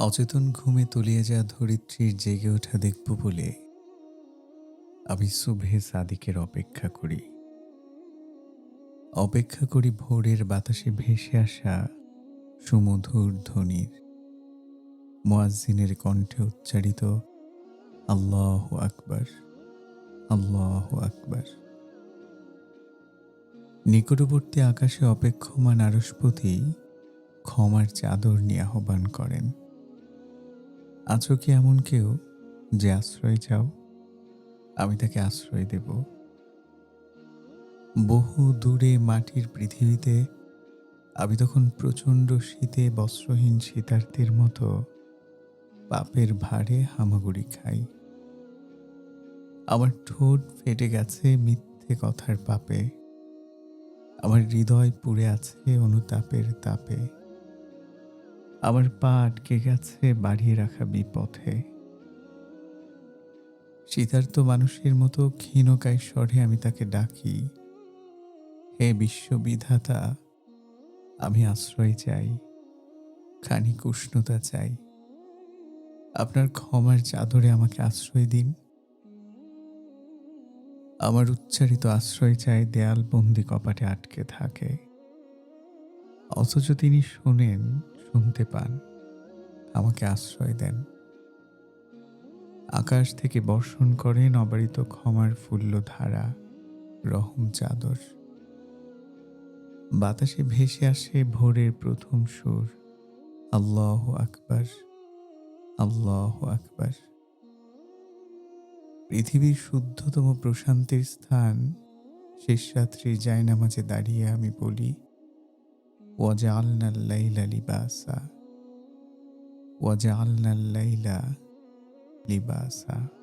অচেতন ঘুমে তলিয়ে যাওয়া ধরিত্রীর জেগে ওঠা দেখব বলে আমি শুভে সাদিকের অপেক্ষা করি। অপেক্ষা করি ভোরের বাতাসে ভেসে আসা সুমধুর ধ্বনির। মোয়াজ্জিনের কণ্ঠে উচ্চারিত, আল্লাহ আকবার আল্লাহ আকবার। নিকটবর্তী আকাশে অপেক্ষমান আরসপতি ক্ষমার চাদর নিয়ে আহ্বান করেন। আছো কি এমন কেউ যে আশ্রয় চাও? আমি তাকে আশ্রয় দেব। বহু দূরে মাটির পৃথিবীতে আমি তখন প্রচণ্ড শীতে বস্ত্রহীন শীতার্থীর মতো পাপের ভারে হামাগুড়ি খাই। আমার ঠোঁট ফেটে গেছে মিথ্যে কথার পাপে। আমার হৃদয় পুড়ে আছে অনুতাপের তাপে। আমার পা আটকে গেছে বাড়িয়ে রাখা বিপথে। শীতার্ত মানুষের মতো ক্ষীণকায় স্বরে আমি তাকে ডাকি। হে বিশ্ববিধাতা, আমি আশ্রয় চাই, খানিক উষ্ণতা চাই। আপনার ক্ষমার চাদরে আমাকে আশ্রয় দিন। আমার উচ্চারিত আশ্রয় চাই দেয়ালবন্দি কপাটে আটকে থাকে। অথচ তিনি শোনেন শুনতে পান, আমাকে আশ্রয় দেন। আকাশ থেকে বর্ষণ করেন অবারিত ক্ষমার ফুল্ল ধারা রহম চাদর। বাতাসে ভেসে আসে ভোরের প্রথম সুর, আল্লাহ আকবার আল্লাহ আকবার। পৃথিবীর শুদ্ধতম প্রশান্তির স্থান, শেষ রাত্রির জায়নামাজে দাঁড়িয়ে আমি বলি وجعلنا الليل لباسا. وجعلنا الليل لباسا.